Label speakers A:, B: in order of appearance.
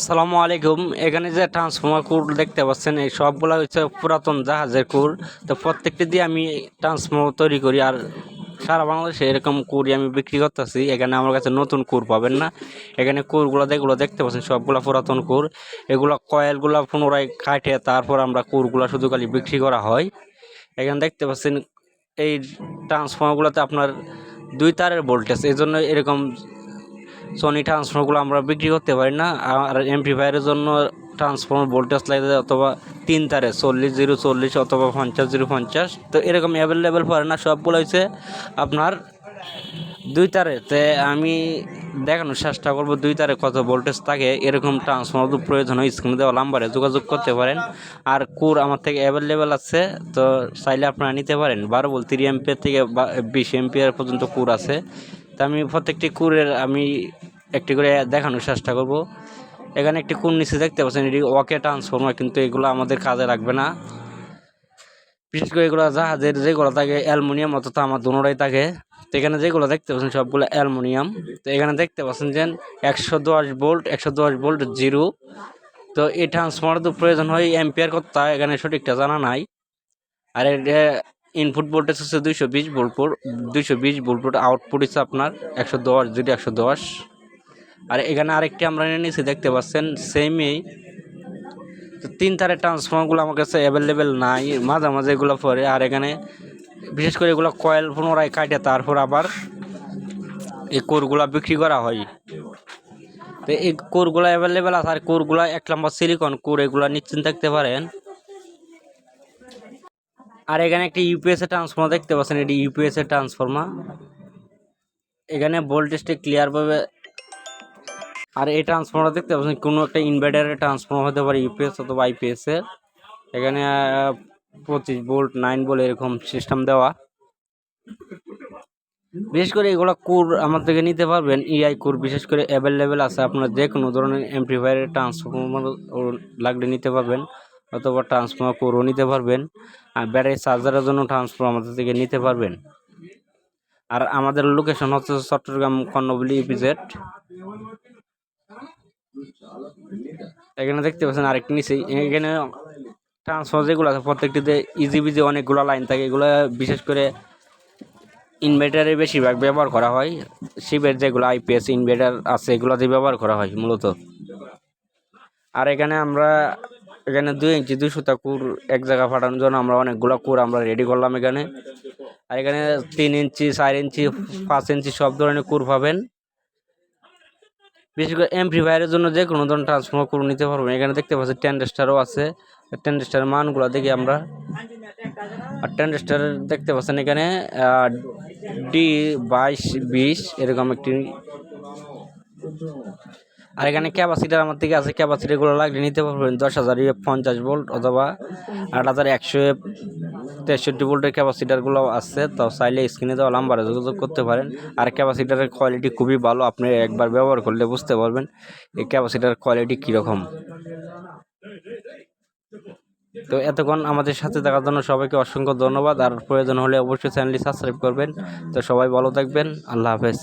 A: সালামু আলাইকুম। এখানে যে ট্রান্সফর্মার কুর দেখতে পাচ্ছেন, এই সবগুলো হচ্ছে পুরাতন জাহাজের কুর তো প্রত্যেকটি দিয়ে আমি ট্রান্সফর্মার তৈরি করি আর সারা বাংলাদেশে এরকম কুরই আমি বিক্রি করতেছি। এখানে আমার কাছে নতুন কুর পাবেন না। এখানে কুরগুলো যেগুলো দেখতে পাচ্ছেন, সবগুলো পুরাতন কুর এগুলো কয়েলগুলো পুনরায় কাটে, তারপর আমরা কুরগুলো শুধু খালি বিক্রি করা হয়। এখানে দেখতে পাচ্ছেন, এই ট্রান্সফর্মারগুলোতে আপনার দুই তারের ভোল্টেজ এই জন্য এরকম সনি ট্রান্সফর্মারগুলো আমরা বিক্রি করতে পারি না। আর এমপ্লিফায়ারের জন্য ট্রান্সফর্মার ভোল্টেজ লাগে অথবা তিন তারে, চল্লিশ জিরো চল্লিশ অথবা পঞ্চাশ জিরো পঞ্চাশ। তো এরকম অ্যাভেলেবেল পড়ে না, সবগুলো হচ্ছে আপনার দুই তারে। তে আমি দেখানোর চেষ্টা করব দুই তারে কত ভোল্টেজ থাকে। এরকম ট্রান্সফর্মার প্রয়োজন হয় স্ক্রিনে দেওয়া নাম্বারে যোগাযোগ করতে পারেন। আর কুর আমার থেকে অ্যাভেলেবেল আছে, তো চাইলে আপনারা নিতে পারেন। বারো বল তিরিশ এমপিয়ার থেকে বিশ এমপিয়ার পর্যন্ত কুর আছে। তা আমি প্রত্যেকটি কুরের আমি একটি করে দেখানোর চেষ্টা করব। এখানে একটি কুর নিচে দেখতে পাচ্ছেন, এটি ওয়াকে ট্রান্সফর্মার কিন্তু এগুলো আমাদের কাজে লাগবে না। বিশেষ করে এগুলো জাহাজের যেগুলো থাকে অ্যালুমিনিয়াম অথবা আমার দুনোটাই থাকে। তো এখানে যেগুলো দেখতে পাচ্ছেন সবগুলো অ্যালুমিনিয়াম। তো এখানে দেখতে পাচ্ছেন যে একশো দশ ভোল্ট, একশো দশ ভোল্ট জিরো। তো এই ট্রান্সফর্মার তো প্রয়োজন হয় এম্পিয়ার হয় এখানে সঠিকটা জানা নাই। আর ইনপুট ভোল্টেজ হচ্ছে দুইশো বিশ ভোল্টপুর দুইশো বিশ ভোল্টপুর আউটপুট হচ্ছে আপনার একশো দশ, যদি একশো দশ। আর এখানে আরেকটি আমরা নিয়ে নিচ্ছি দেখতে পাচ্ছেন সেমই তো তিন তারের ট্রান্সফর্মারগুলো আমার কাছে অ্যাভেলেবেল নাই, মাঝে মাঝে এগুলো পরে। আর এখানে বিশেষ করে এগুলো কয়েল পুনরায় কাটে, তারপর আবার এই কোরগুলো বিক্রি করা হয়। তো এই কোরগুলো অ্যাভেলেবেল আছে, আর কোরগুলো এক নম্বর সিলিকন কোর এগুলো নিশ্চিন্ত থাকতে পারেন। আর এখানে একটি ইউপিএস এর ট্রান্সফর্মার দেখতে পাচ্ছেন, এটি ইউপিএস এর ট্রান্সফর্মার এখানে ভোল্টেজটা ক্লিয়ারভাবে আর এই ট্রান্সফর্মার দেখতে পাচ্ছেন, কোনো একটা ইনভার্টারের ট্রান্সফর্মার হতে পারে ইউপিএস অথবা আইপিএস এর। এখানে পঁচিশ ভোল্ট নাইন ভোল্ট এরকম সিস্টেম দেওয়া। বিশেষ করে এগুলো কোর আমার থেকে নিতে পারবেন ইআই কোর বিশেষ করে অ্যাভেলেবেল আছে, আপনার যে কোনো ধরনের এমপ্লিফায়ারের ট্রান্সফর্মার লাগলে নিতে পারবেন। অথবা ট্রান্সফর্মার কুরও নিতে পারবেন। আর ব্যাটারি চার্জারের জন্য ট্রান্সফর্মার আমাদের থেকে নিতে পারবেন। আর আমাদের লোকেশন হচ্ছে চট্টগ্রাম কর্ণবলি ইপিজেড এখানে দেখতে পাচ্ছেন আরেকটি নিচে। এখানে ট্রান্সফার যেগুলো আছে, প্রত্যেকটিতে ইজি বিজি অনেকগুলো লাইন থাকে। এগুলো বিশেষ করে ইনভার্টারে বেশিরভাগ ব্যবহার করা হয়। শিবের যেগুলো আইপিএস ইনভার্টার আছে এগুলোতে ব্যবহার করা হয় মূলত। আর এখানে আমরা এখানে দুই ইঞ্চি, দুই সুতা কুর এক জায়গা ফাটানোর জন্য আমরা অনেকগুলো কুর আমরা রেডি করলাম এখানে। আর এখানে তিন ইঞ্চি, চার ইঞ্চি, পাঁচ ইঞ্চি সব ধরনের কুর পাবেন। বিশেষ করে এমপ্লিফায়ারের জন্য যে কোনো ধরনের ট্রান্সফর্মার করে নিতে পারবেন। এখানে দেখতে পাচ্ছি টেন্ডেস্টারও আছে। টেন্ডেস্টারের মানগুলো দেখি আমরা। আর টেন্ডেস্টার দেখতে পাচ্ছেন এখানে ডি বাইশ, বিশ, এরকম একটি আর এখানে ক্যাপাসিটার আমার থেকে আছে ক্যাপাসিটিগুলো লাগলে নিতে পারবেন। দশ হাজার পঞ্চাশ ভোল্ট অথবা আট হাজার একশো তেষট্টি ভোল্টের ক্যাপাসিটারগুলো আছে। তো চাইলে স্ক্রিনে দেওয়া নাম্বারে যোগাযোগ করতে পারেন। আর ক্যাপাসিটারের কোয়ালিটি খুবই ভালো, আপনি একবার ব্যবহার করলে বুঝতে পারবেন এই ক্যাপাসিটার কোয়ালিটি কীরকম। তো এতক্ষণ আমাদের সাথে থাকার জন্য সবাইকে অসংখ্য ধন্যবাদ। আর প্রয়োজন হলে অবশ্যই চ্যানেলটি সাবস্ক্রাইব করবেন। তো সবাই ভালো থাকবেন। আল্লাহ হাফেজ।